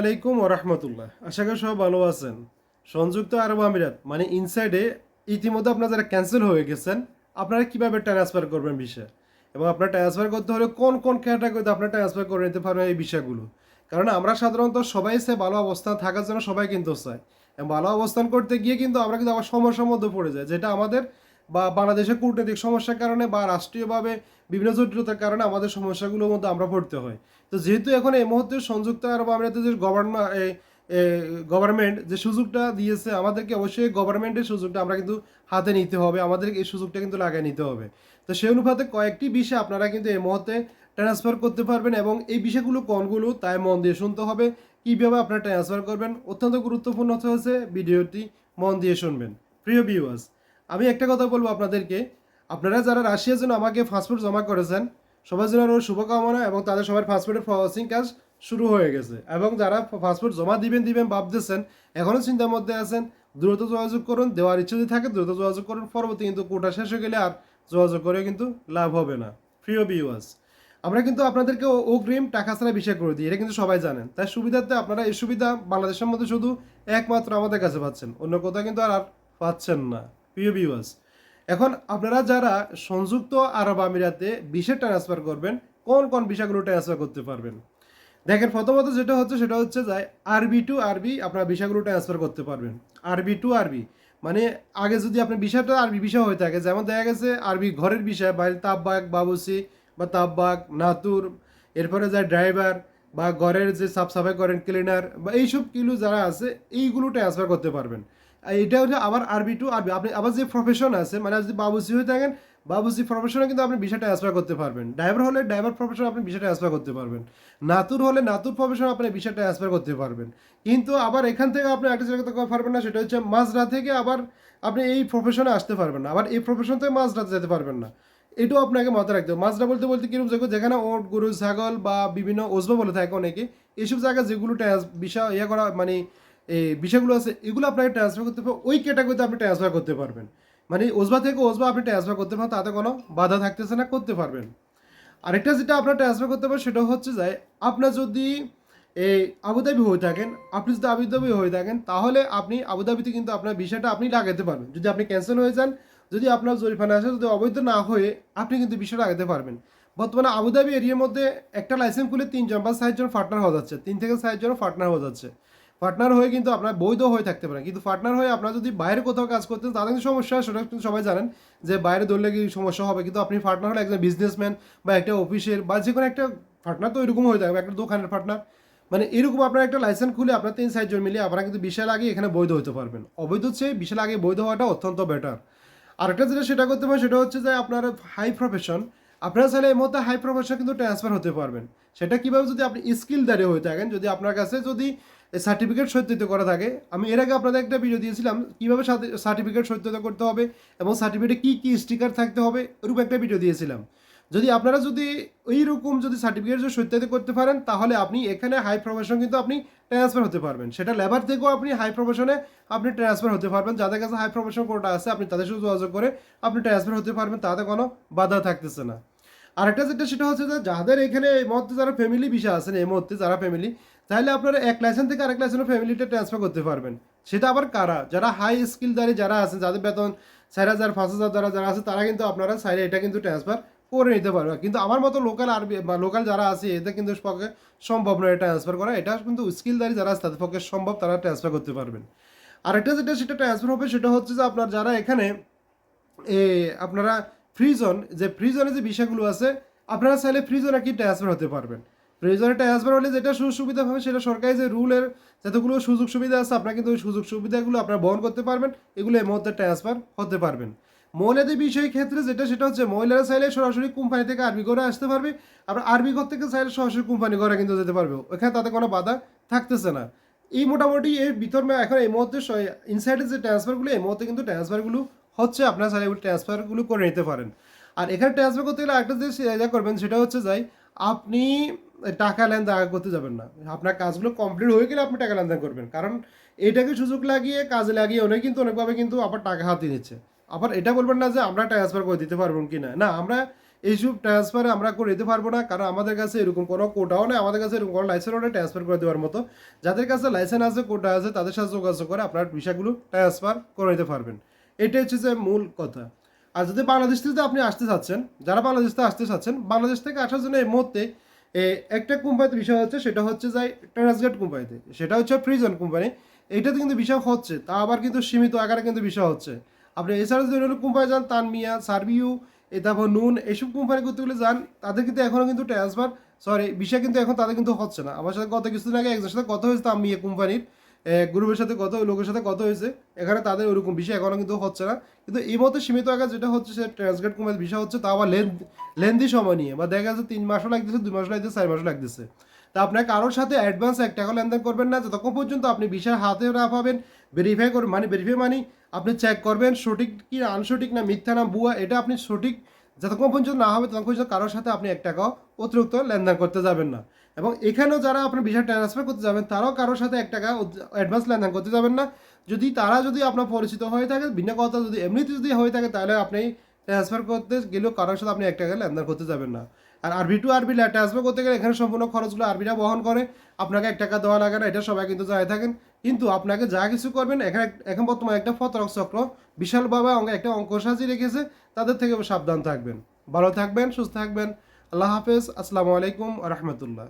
আলাইকুম ওরহমতুল্লাহ আশা করি সব ভালো আছেন। সংযুক্ত আরব আমিরাত মানে ইনসাইডে ইতিমধ্যে আপনার যারা ক্যান্সেল হয়ে গেছেন, আপনারা কীভাবে ট্রান্সফার করবেন বিষয় এবং আপনার ট্রান্সফার করতে হলে কোন কোন ক্যাটাগরিতে আপনার ট্রান্সফার করে নিতে পারবেন এই বিষয়গুলো কারণ আমরা সাধারণত সবাই সে ভালো অবস্থান থাকার জন্য সবাই কিন্তু চাই। এবং ভালো অবস্থান করতে গিয়ে কিন্তু আমরা কিন্তু আবার সমস্যার মধ্যে পড়ে যাই, যেটা আমাদের বা বাংলাদেশের কূটনৈতিক সমস্যার কারণে বা রাষ্ট্রীয়ভাবে বিভিন্ন জটিলতার কারণে আমাদের সমস্যাগুলোর মধ্যে আমরা পড়তে হয়। তো যেহেতু এখন এই মুহূর্তে সংযুক্ত আরব আমিরাতে যে গভর্নমেন্ট গভর্নমেন্ট যে সুযোগটা দিয়েছে, আমাদেরকে অবশ্যই গভর্নমেন্টের সুযোগটা আমরা কিন্তু হাতে নিতে হবে, আমাদের এই সুযোগটা কিন্তু লাগিয়ে নিতে হবে। তো সেই অনুপাতে কয়েকটি বিষয় আপনারা কিন্তু এই মুহূর্তে ট্রান্সফার করতে পারবেন এবং এই বিষয়গুলো কোনগুলো, তাই মন দিয়ে শুনতে হবে, কীভাবে আপনারা ট্রান্সফার করবেন, অত্যন্ত গুরুত্বপূর্ণ হচ্ছে ভিডিওটি মন দিয়ে শুনবেন। প্রিয় ভিউয়ার্স আমি একটা কথা বলব আপনাদেরকে। আপনারা যারা রাশিয়ার জন্য আমাকে পাসপোর্ট জমা করেছেন, সবার জন্য আরও শুভকামনা এবং তাদের সবার পাসপোর্টের প্রসেসিং কাজ শুরু হয়ে গেছে এবং যারা পাসপোর্ট জমা দিবেন দিবেন, ভাবতেছেন এখনও চিন্তার মধ্যে আছেন, দ্রুত যোগাযোগ করুন, দেওয়ার ইচ্ছে যদি থাকে দ্রুত যোগাযোগ করুন, পরবর্তী কিন্তু কোটা শেষ হয়ে গেলে আর যোগাযোগ করে কিন্তু লাভ হবে না। প্রিয় ভিউয়ার্স আমরা কিন্তু আপনাদেরকে অগ্রিম টাকা ছাড়া বিষয় করে দিই, এটা কিন্তু সবাই জানেন। তাই সুবিধাতে আপনারা এই সুবিধা বাংলাদেশের মধ্যে শুধু একমাত্র আমাদের কাছে পাচ্ছেন, অন্য কোথাও কিন্তু আর আর পাচ্ছেন না। প্রিয় ভিউয়ার্স এখন আপনারা যারা সংযুক্ত আরব আমিরাতে বিশে ট্রান্সফার করবেন, কোন কোন বিষয়গুলো ট্রান্সফার করতে পারবেন? দেখেন, প্রথমত যেটা হচ্ছে, সেটা হচ্ছে যে আরবি টু আরবি আপনারা বিষয়গুলো ট্রান্সফার করতে পারবেন। আরবি টু আরবি মানে আগে যদি আপনার বিষয়টা আরবি বিষয় হয়ে থাকে, যেমন দেখা গেছে আরবি ঘরের বিষয় বাইরে তাপবাগ, বাবুসি, বা তাপবাগ, নাতুর, এরপরে যায় ড্রাইভার বা ঘরের যে সাফ সাফাই করেন ক্লিনার বা এইসব কিলো যারা আছে, এইগুলো ট্রান্সফার করতে পারবেন। এটা হচ্ছে আবার আরবি টু আরবি। আপনি আবার যে প্রফেশন আছে মানে যদি বাবুসি হয়ে থাকেন বাবুসি প্রফেশনে কিন্তু আপনি বিষয়টা ট্রান্সফার করতে পারবেন। ড্রাইভার হলে ড্রাইভার প্রফেশন আপনি বিষয়টা ট্রান্সফার করতে পারবেন। নাতুর হলে নাতুর প্রফেশন আপনি বিষয়টা ট্রান্সফার করতে পারবেন। কিন্তু আবার এখান থেকে আপনি একটা জায়গাতে করতে পারবেন না, সেটা হচ্ছে মাজরা থেকে আবার আপনি এই প্রফেশনে আসতে পারবেন না। আবার এই প্রফেশন থেকে মাজরাতে যেতে পারবেন না। এটাও আপনাকে মাথায় রাখতে হবে। মাজরা বলতে বলতে কীরকম জায়গা যেখানে ওট গরু, ছাগল বা বিভিন্ন ওজবা বলে থাকে অনেকে এইসব জায়গা যেগুলো বিষয় ইয়ে করা মানে এই বিষয়গুলো আছে, এগুলো আপনাকে ট্রান্সফার করতে পারবেন ওই ক্যাটাগরিতে আপনি ট্রান্সফার করতে পারবেন। মানে ওজবা থেকে ওজবা আপনি ট্রান্সফার করতে পারেন তাতে কোনো বাধা থাকতেছে না, করতে পারবেন। আরেকটা যেটা আপনার ট্রান্সফার করতে পারেন সেটা হচ্ছে যে, আপনার যদি এই আবুধাবি হয়ে থাকেন, আপনি যদি আবুধাবি হয়ে থাকেন, তাহলে আপনি আবুধাবিতে কিন্তু আপনার বিষয়টা আপনি লাগাতে পারবেন। যদি আপনি ক্যান্সেল হয়ে যান, যদি আপনার জরিফানা আসে যদি অবৈধ না হয়ে আপনি কিন্তু বিষয়টা লাগাতে পারবেন। বর্তমানে আবুধাবি এরিয়ার মধ্যে একটা লাইসেন্স খুলে তিনজন বা চারজন পার্টনার হওয়া যাচ্ছে, তিন থেকে চারজন পার্টনার হওয়া যাচ্ছে। পার্টনার হয়ে কিন্তু আপনার বৈধ হয়ে থাকতে পারেন কিন্তু পার্টনার হয়ে আপনার যদি বাইরে কোথাও কাজ করতেন তাদের কিন্তু সমস্যা সেটা কিন্তু সবাই জানেন যে বাইরে ধরলে কি সমস্যা হবে। কিন্তু আপনি পার্টনার হলে একজন বিজনেসম্যান বা একটা অফিসের বা যে কোনো একটা পার্টনার তো এরকম হয়ে থাকবে, একটা দোকানের পার্টনার মানে এরকম আপনার একটা লাইসেন্স খুলে আপনার তিন চারজন মিলিয়ে আপনারা কিন্তু বিশাল আগে এখানে বৈধ হতে পারবেন। অবৈধ চেয়ে বিশাল আগে বৈধ হওয়াটা অত্যন্ত বেটার আরেকটা যেটা সেটা করতে পারেন, সেটা হচ্ছে যে আপনার হাই প্রফেশন আপনারা চাইলে এই মধ্যে হাই প্রফেশন কিন্তু ট্রান্সফার হতে পারবেন। সেটা কীভাবে যদি আপনি স্কিল দাঁড়িয়ে হয়ে থাকেন, যদি আপনার কাছে যদি সার্টিফিকেট সত্যিত করা থাকে। আমি এর আগে আপনাদের একটা ভিডিও দিয়েছিলাম, কীভাবে সার্টিফিকেট সত্যতা করতে হবে এবং সার্টিফিকেটে কী কী স্টিকার থাকতে হবে, এরূপ একটা ভিডিও দিয়েছিলাম। যদি আপনারা যদি এইরকম যদি সার্টিফিকেট যদি সত্যায়িত করতে পারেন, তাহলে আপনি এখানে হাই প্রফেশন কিন্তু আপনি ট্রান্সফার হতে পারবেন। সেটা লেবার থেকেও আপনি হাই প্রফেশনে আপনি ট্রান্সফার হতে পারবেন। যাদের কাছে হাই প্রফেশন কোটা আছে, আপনি তাদের সাথে যোগাযোগ করে আপনি ট্রান্সফার হতে পারবেন, তাতে কোনো বাধা থাকতেছে না। আরেকটা যেটা, সেটা হচ্ছে যে যাদের এখানে এই মুহূর্তে যারা ফ্যামিলি বিষয় আছেন, এই মুহূর্তে যারা ফ্যামিলি তাহলে আপনারা এক লাইসেন্স থেকে আরেক লাইসেন্সের ফ্যামিলিটা ট্রান্সফার করতে পারবেন। সেটা আবার কারা? যারা হাই স্কিলদারি যারা আছেন, যাদের বেতন চার হাজার, পাঁচ হাজার দ্বারা যারা আছে, তারা কিন্তু আপনারা চাইলে এটা কিন্তু ট্রান্সফার করে নিতে পারবে। কিন্তু আমার মতো লোকাল আরবি বা লোকাল যারা আছে, এদের কিন্তু পক্ষে সম্ভব নয় ট্রান্সফার করা। এটা কিন্তু স্কিলদারি যারা আছে, তাদের পক্ষে সম্ভব তারা ট্রান্সফার করতে পারবেন। আরেকটা যেটা সেটা ট্রান্সফার হবে, সেটা হচ্ছে যে আপনার যারা এখানে, এ, আপনারা ফ্রিজন যে ফ্রিজনে যে বিষয়গুলো আছে, আপনারা চাইলে ফ্রিজনে কি ট্রান্সফার হতে পারবেন। ফ্রিজনে ট্রান্সফার হলে যেটা সুযোগ সুবিধা হবে, সেটা সরকারি যে রুলের যতগুলো সুযোগ সুবিধা আছে, আপনারা কিন্তু ওই সুযোগ সুবিধাগুলো আপনারা বহন করতে পারবেন। এগুলো এই মুহূর্তে ট্রান্সফার হতে পারবেন। মহিলাদের বিষয় ক্ষেত্রে যেটা, সেটা হচ্ছে মহিলারা চাইলে সরাসরি কোম্পানি থেকে আরবি ঘরে আসতে পারবে। আবার আরবি ঘর থেকে চাইলে সরাসরি কোম্পানি ঘরে কিন্তু যেতে পারবে। ওখানে তাতে কোনো বাধা থাকতেছে না। এই মোটামুটি এর ভিতর এখন এই মুহূর্তে ইনসাইডের যে ট্রান্সফারগুলো এই মুহূর্তে কিন্তু ট্রান্সফারগুলো হচ্ছে। আপনার চাইলে ট্রান্সফারগুলো করে নিতে পারেন। আর এখানে ট্রান্সফার করতে গেলে একটা যে ইয়ে করবেন, সেটা হচ্ছে যাই, আপনি টাকা লেনদেন করতে যাবেন না। আপনার কাজগুলো কমপ্লিট হয়ে গেলে আপনি টাকা লেনদেন করবেন। কারণ এটাকে সুযোগ লাগিয়ে, কাজে লাগিয়ে অনেক কিন্তু অনেকভাবে কিন্তু আবার টাকা হাতিয়ে নিচ্ছে। আবার এটা বলবেন না যে আমরা ট্রান্সফার করে দিতে পারব কি না না আমরা এইসব ট্রান্সফার আমরা করে দিতে পারব না, কারণ আমাদের কাছে এরকম কোনো কোটাও নেই, আমাদের কাছে এরকম কোনো লাইসেন্সও নেই ট্রান্সফার করে দেওয়ার মতো। যাদের কাছে লাইসেন্স আছে কোটা আছে, তাদের সাথে যোগাযোগ করে আপনার বিষয়গুলো ট্রান্সফার করে নিতে পারবেন। এটাই হচ্ছে যে মূল কথা। আর যদি বাংলাদেশ থেকে আপনি আসতে চাচ্ছেন, যারা বাংলাদেশ থেকে আসতে চাচ্ছেন, বাংলাদেশ থেকে আসার জন্য এই মুহূর্তে একটা কোম্পানিতে বিষয় হচ্ছে, সেটা হচ্ছে যাই ট্রান্সগেট কোম্পানিতে সেটা হচ্ছে ফ্রিজন কোম্পানি এইটাতে কিন্তু বিষয় হচ্ছে, তা আবার কিন্তু সীমিত আকারে কিন্তু বিষয় হচ্ছে। আপনি এছাড়া যদি অন্য কোম্পানি যান, তানমিয়া এ তারপর নুন এইসব কোম্পানি করতে গেলে যান, তাদের কিন্তু এখনও কিন্তু ট্রান্সফার সরি বিষয় কিন্তু এখন তাদের কিন্তু হচ্ছে না। আমার সাথে গত কিছুদিন আগে একজনের সাথে কথা হয়েছে তানমিয়া কোম্পানির গ্রুপের সাথে কত লোকের সাথে কত হয়েছে, এখানে তাদের ওরকম বিষয় এখনও কিন্তু হচ্ছে না। কিন্তু এই মতো সীমিত আকার যেটা হচ্ছে সে ট্রান্সগেট কোম্পানির বিষয় হচ্ছে, তা আবার লেন লেন্দি সময় নিয়ে, বা দেখা যাচ্ছে তিন মাসও লাগতেছে, দুই মাসও লাগতেছে, চার মাসও লাগতেছে। তা আপনার কারোর সাথে অ্যাডভান্স এক টাকা লেনদেন করবেন না, যতক্ষণ পর্যন্ত আপনি বিষয় হাতে না পাবেন ভেরিফাই করবেন মানে ভেরিফাই মানে আপনি চেক করবেন সঠিক কি, আনসঠিক না মিথ্যা না বুয়া এটা আপনি সঠিক যতক্ষণ পর্যন্ত না হবে, ততক্ষণ পর্যন্ত কারোর সাথে আপনি এক টাকাও অতিরিক্ত লেনদেন করতে যাবেন না। এবং এখানেও যারা আপনি বিষয় ট্রান্সফার করতে যাবেন, তারাও কারোর সাথে এক টাকা অ্যাডভান্স লেনদেন করতে যাবেন না। যদি তারা যদি আপনার পরিচিত হয়ে থাকে বিনা কথা যদি এমনিতে যদি হয়ে থাকে, তাহলে আপনি ট্রান্সফার করতে গেলেও কারোর সাথে আপনি এক টাকা লেনদেন করতে যাবেন না। আর আরবি টু আরবি ট্রান্সফার করতে গেলে এখানে সম্পূর্ণ খরচগুলো আরবিরা বহন করে। আপনাকে এক টাকা দেওয়া লাগে না, এটা সবাই কিন্তু জানে থাকেন। কিন্তু আপনাকে যা কিছু করবেন, এখানে এখন বর্তমানে একটা ফতরক চক্র বিশালভাবে একটা অঙ্ক সাজিয়ে রেখেছে, তাদের থেকে সাবধান থাকবেন। ভালো থাকবেন, সুস্থ থাকবেন। আল্লাহ হাফেজ, আসসালামু আলাইকুম রহমতুল্লাহ।